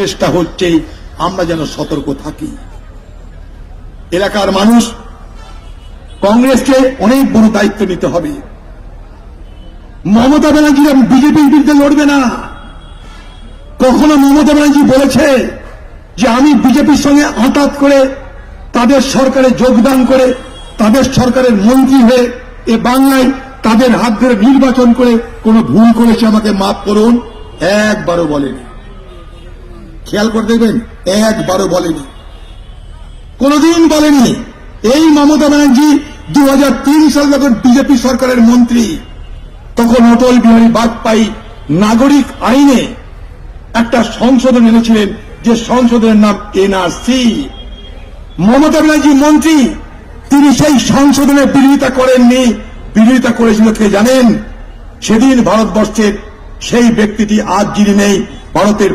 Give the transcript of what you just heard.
চেষ্টা হচ্ছে আমরা যেন সতর্ক থাকি। এলাকার মানুষ কংগ্রেসকে অনেক বড় দায়িত্ব নিতে হবে। মমতা ব্যানার্জি বিজেপির বিরুদ্ধে লড়বে না। কখনো মমতা ব্যানার্জি বলেছে যে আমি বিজেপির সঙ্গে আঁতাত করে তাদের সরকারে যোগদান করে তাদের সরকারের মন্ত্রী হয়ে এ বাংলায় তাদের হাত ধরে নির্বাচন করে কোন ভুল করেছে আমাকে মাফ করুন, একবারও বলেনি। খেয়াল করে দেখবেন, একবারও বলেনি। কোনদিন বলেনি। এই মমতা ব্যানার্জি দু সালে যখন বিজেপি সরকারের মন্ত্রী, তখন অটল বিহারী বাজপেয়ী নাগরিক আইনে একটা সংশোধন এনেছিলেন, যে সংশোধনের নাম এনআরসি। মমতা ব্যানার্জি মন্ত্রী, তিনি সেই সংশোধনের বিরোধিতা করেননি। বিরোধিতা করেছিল, কে জানেন? সেদিন ভারতবর্ষের সেই ব্যক্তিটি আজ যিনি নেই, ভারতের